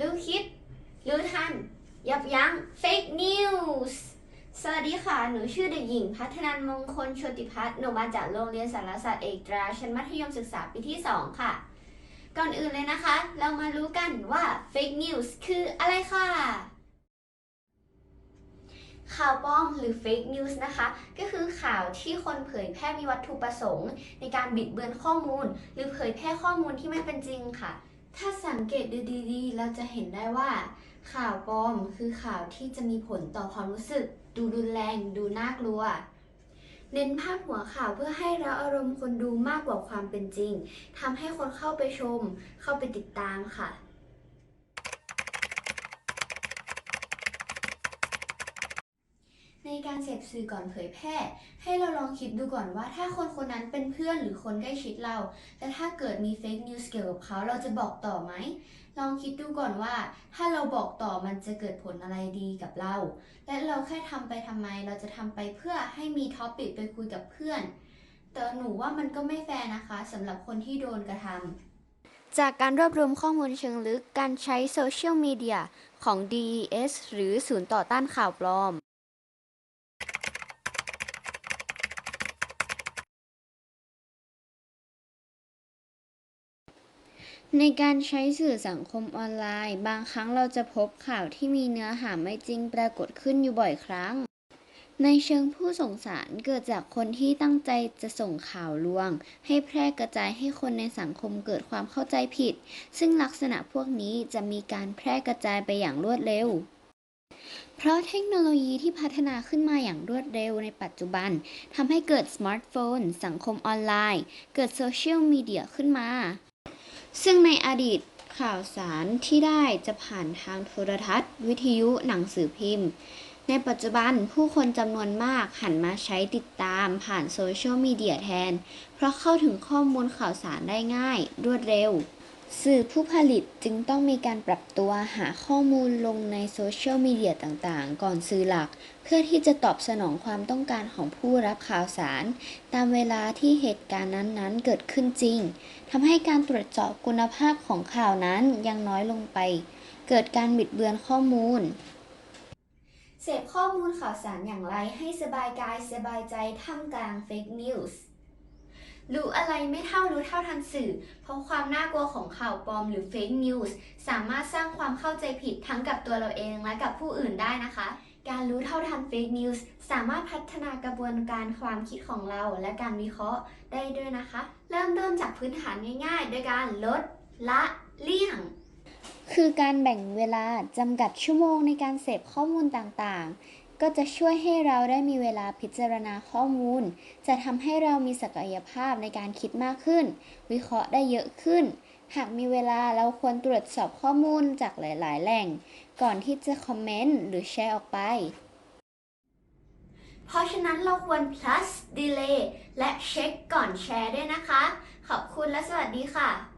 รู้คิด รู้ทัน ยับยั้ง fake news สวัสดีค่ะ หนูชื่อเด็กหญิง พัฒนันมงคลโชติพัฒน์หนูมาจากโรงเรียนสารศาสตร์เอกตราชั้นมัธยมศึกษาปีที่ 2 ค่ะ ก่อนอื่นเลยนะคะ เรามารู้กันว่า fake news คืออะไรค่ะ ข่าวปลอมหรือ fake news นะคะ ก็คือข่าวที่คนเผยแพร่มีวัตถุประสงค์ ในการบิดเบือนข้อมูล หรือเผยแพร่ข้อมูลที่ไม่เป็นจริงค่ะ ถ้าสังเกตดูดีๆ เราจะเห็นได้ว่า ข่าวปลอมคือข่าวที่จะมีผลต่อความรู้สึก ดูรุนแรง ดูน่ากลัว เน้นภาพหัวข่าวเพื่อให้เราอารมณ์คนดูมากกว่าความเป็นจริงทำให้คนเข้าไปชม เข้าไปติดตามค่ะ ใน การเสพสื่อก่อนเผยแพร่ ให้เราลองคิดดูก่อนว่า ถ้าคนคนนั้นเป็นเพื่อนหรือคนใกล้ชิดเราและถ้าเกิดมีเฟกนิวส์เกี่ยวกับเขาเราจะบอกต่อไหม ลองคิดดูก่อนว่า ถ้าเราบอกต่อมันจะเกิดผลอะไรดีกับเรา และเราแค่ทำไปทำไม เราจะทำไปเพื่อให้มีท็อปิกไปคุยกับเพื่อน แต่หนูว่ามันก็ไม่แฟร์นะคะสำหรับคนที่โดนกระทำจากการรวบรวมข้อมูลเชิงลึกการใช้โซเชียลมีเดียของ DES หรือศูนย์ต่อต้านข่าวปลอม ในการใช้สื่อสังคมออนไลน์ บางครั้งเราจะพบข่าวที่มีเนื้อหาไม่จริงปรากฏขึ้นอยู่บ่อยครั้ง ในเชิงผู้ส่งสารเกิดจากคนที่ตั้งใจจะส่งข่าวลวง ให้แพร่กระจายให้คนในสังคมเกิดความเข้าใจผิด ซึ่งลักษณะพวกนี้จะมีการแพร่กระจายไปอย่างรวดเร็วเพราะเทคโนโลยีที่พัฒนาขึ้นมาอย่างรวดเร็วในปัจจุบันทำให้เกิดสมาร์ทโฟน สังคมออนไลน์ เกิดโซเชียลมีเดียขึ้นมา ซึ่งในอดีตข่าวสารที่ได้จะผ่านทางโทรทัศน์ วิทยุหนังสือพิมพ์ ในปัจจุบันผู้คนจำนวนมากหันมาใช้ติดตามผ่านโซเชียลมีเดียแทน เพราะเข้าถึงข้อมูลข่าวสารได้ง่าย รวดเร็ว สื่อผู้ผลิตจึงต้องมีการปรับตัวหาข้อมูลลงในโซเชียลมีเดียต่างๆ ก่อนสื่อหลัก เพื่อที่จะตอบสนองความต้องการของผู้รับข่าวสาร ตามเวลาที่เหตุการณ์นั้นๆ เกิดขึ้นจริงทำให้การตรวจสอบคุณภาพของข่าวนั้นยังน้อยลงไป เกิดการบิดเบือนข้อมูล เสพข้อมูลข่าวสารอย่างไรให้สบายกายสบายใจท่ามกลางเฟกนิวส์ รู้อะไรไม่เท่ารู้เท่าทันสื่อ เพราะความน่ากลัวของข่าวปลอมหรือเฟกนิวส์สามารถสร้างความเข้าใจผิดทั้งกับตัวเราเองและกับผู้อื่นได้นะคะ การรู้เท่าทันเฟกนิวส์สามารถพัฒนากระบวนการความคิดของเราและการวิเคราะห์ได้ด้วยนะคะ เริ่มต้นจากพื้นฐานง่ายๆโดยการลดละเลี่ยง คือการแบ่งเวลาจำกัดชั่วโมงในการเสพข้อมูลต่างๆ ก็จะช่วยให้เราได้มีเวลาพิจารณาข้อมูล จะทำให้เรามีศักยภาพในการคิดมากขึ้น วิเคราะห์ได้เยอะขึ้น หากมีเวลาเราควรตรวจสอบข้อมูลจากหลาย ๆ แหล่ง ก่อนที่จะคอมเมนต์หรือแชร์ออกไป เพราะฉะนั้นเราควร plus delay และเช็คก่อนแชร์ด้วยนะคะ ขอบคุณและสวัสดีค่ะ